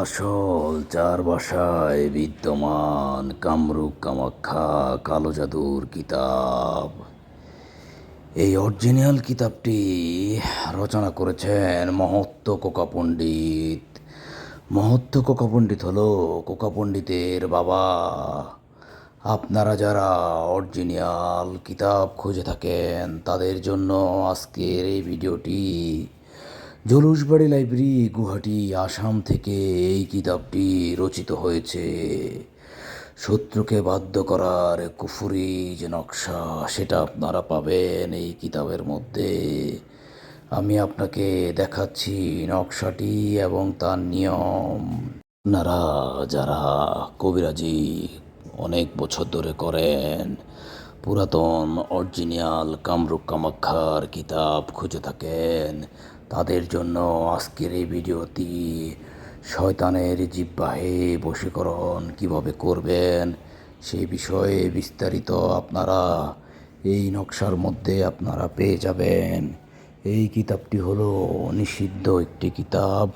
আসল চার ভাষায় বিদ্যমান কামরূপ কামাখ্যা কালো জাদুর কিতাব। এই অরিজিনাল কিতাবটি রচনা করেছেন মহত্ব কোকা পণ্ডিত। মহত্ব কোকা পণ্ডিত হলো কোকা পণ্ডিতের বাবা। আপনারা যারা অরিজিনাল কিতাব খুঁজে থাকেন, তাদের জন্য আজকের এই ভিডিওটি জলুসবাড়ি লাইব্রেরি, গুয়াহাটি, আসাম থেকে এই কিতাবটি রচিত হয়েছে। শত্রুকে বাধ্য করার কুফুরি যে নকশা, সেটা আপনারা পাবেন এই কিতাবের মধ্যে। আমি আপনাকে দেখাচ্ছি নকশাটি এবং তার নিয়ম। আপনারা যারা কবিরাজি অনেক বছর ধরে করেন, পুরাতন অরিজিনাল কামরূপ কামাখ্যার কিতাব খুঁজে থাকেন তাদের জন্য আজকের এই ভিডিওটি শয়তানের জিব্বাহে বশীকরণ কীভাবে করবেন সেই বিষয়ে বিস্তারিত আপনারা এই নকশার মধ্যে আপনারা পেয়ে যাবেন। এই কিতাবটি হলো নিষিদ্ধ একটি কিতাব,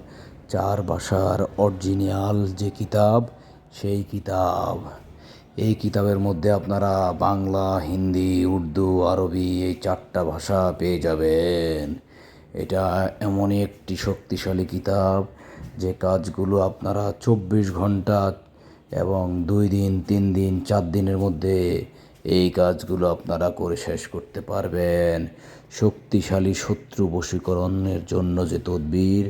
চার ভাষার অরিজিনাল যে কিতাব, সেই কিতাব। এই কিতাবের মধ্যে আপনারা বাংলা, হিন্দি, উর্দু, আরবি এই চারটা ভাষা পেয়ে যাবেন। এটা এমনই একটি শক্তিশালী কিতাব যে কাজগুলো আপনারা চব্বিশ ঘণ্টা এবং দুই দিন, তিন দিন, চার দিনের মধ্যে এই কাজগুলো আপনারা করে শেষ করতে পারবেন। শক্তিশালী শত্রু বশীকরণের জন্য যে তদবির,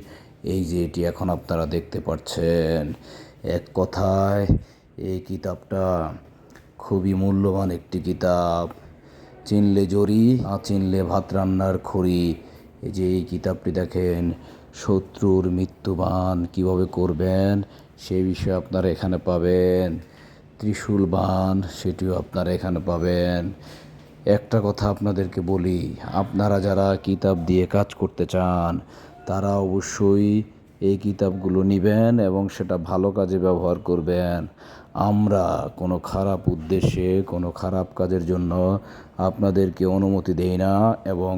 এই যে এটি এখন আপনারা দেখতে পাচ্ছেন। এক কথায়, এই কিতাবটা খুবই মূল্যবান একটি কিতাব। চিনলে জরি, না চিনলে ভাত রান্নার খড়ি। এই যে এই কিতাবটি দেখেন, শত্রুর মৃত্যুবান কীভাবে করবেন সেই বিষয়ে আপনারা এখানে পাবেন। ত্রিশূল বান সেটিও আপনারা এখানে পাবেন। একটা কথা আপনাদেরকে বলি, আপনারা যারা কিতাব দিয়ে কাজ করতে চান, তারা অবশ্যই এই কিতাবগুলো নেবেন এবং সেটা ভালো কাজে ব্যবহার করবেন। আমরা কোনো খারাপ উদ্দেশ্যে, কোনো খারাপ কাজের জন্য আপনাদেরকে অনুমতি দেই না এবং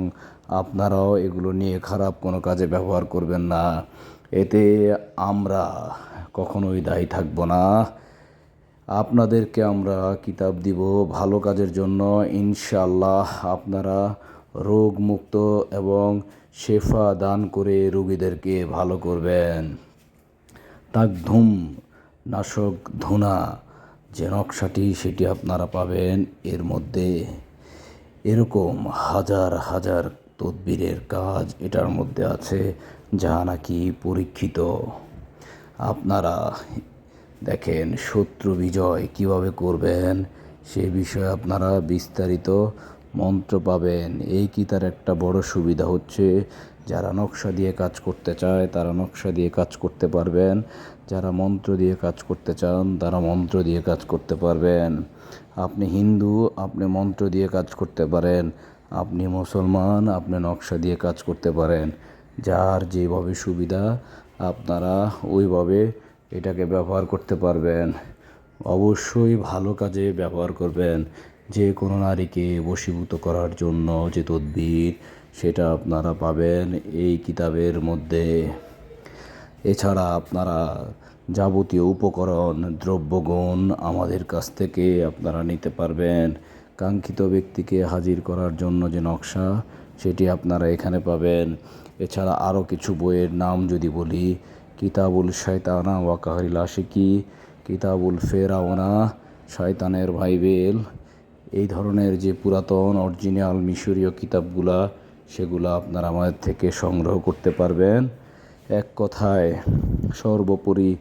আপনারাও এগুলো নিয়ে খারাপ কোনো কাজে ব্যবহার করবেন না। এতে আমরা কখনোই দায়ী থাকব না। আপনাদেরকে আমরা কিতাব দিব ভালো কাজের জন্য। ইনশাল্লাহ আপনারা রোগমুক্ত এবং শেফা দান করে রোগীদেরকে ভালো করবেন। তাকধুম নাশক ধুনা যে নকশাটি সেটি আপনারা পাবেন এর মধ্যে। এরকম হাজার হাজার তদবিরের কাজ এটার মধ্যে আছে, যা নাকি পরীক্ষিত। আপনারা দেখেন শত্রু বিজয় কীভাবে করবেন, সে বিষয়ে আপনারা বিস্তারিত মন্ত্র পাবেন। এই কি তার একটা বড় সুবিধা হচ্ছে? যারা নকশা দিয়ে কাজ করতে চায়, তারা নকশা দিয়ে কাজ করতে পারবেন। যারা মন্ত্র দিয়ে কাজ করতে চান, তারা মন্ত্র দিয়ে কাজ করতে পারবেন। আপনি হিন্দু, আপনি মন্ত্র দিয়ে কাজ করতে পারেন। আপনি মুসলমান, আপনি নকশা দিয়ে কাজ করতে পারেন। যার যেভাবে সুবিধা, আপনারা ওইভাবে এটাকে ব্যবহার করতে পারবেন। অবশ্যই ভালো কাজে ব্যবহার করবেন। যে কোনো নারীকে বশীভূত করার জন্য যে তদ্বির, সেটা আপনারা পাবেন এই কিতাবের মধ্যে। এছাড়া আপনারা যাবতীয় উপকরণ, দ্রব্যগুণ আমাদের কাছ থেকে আপনারা নিতে পারবেন। কাঙ্ক্ষিত ব্যক্তিকে হাজির করার জন্য যে নকশা, সেটি আপনারা এখানে পাবেন। এছাড়া আরও কিছু বইয়ের নাম যদি বলি, কিতাবুল শয়তানা ওয়াকাহরিল আশিকি, কিতাবুল ফেরাওনা, শয়তানের ভাইবেল এই ধরনের যে পুরাতন অরিজিনাল মিশরীয় কিতাবগুলা, সেগুলো আপনারা আমাদের থেকে সংগ্রহ করতে পারবেন। এক কথায় সর্বোপরি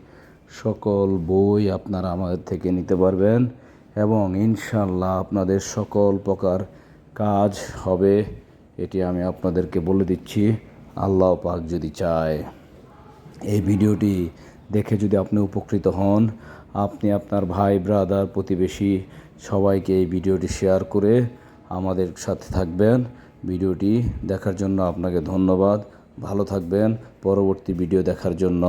সকল বই আপনারা আমাদের থেকে নিতে পারবেন এবং ইনশাল্লাহ আপনাদের সকল প্রকার কাজ হবে, এটি আমি আপনাদেরকে বলে দিচ্ছি। আল্লাহ পাক যদি চায় এই ভিডিওটি দেখে যদি আপনি উপকৃত হন, আপনি আপনার ভাই, ব্রাদার, প্রতিবেশী সবাইকে এই ভিডিওটি শেয়ার করে আমাদের সাথে থাকবেন। ভিডিওটি দেখার জন্য আপনাকে ধন্যবাদ। ভালো থাকবেন। পরবর্তী ভিডিও দেখার জন্য।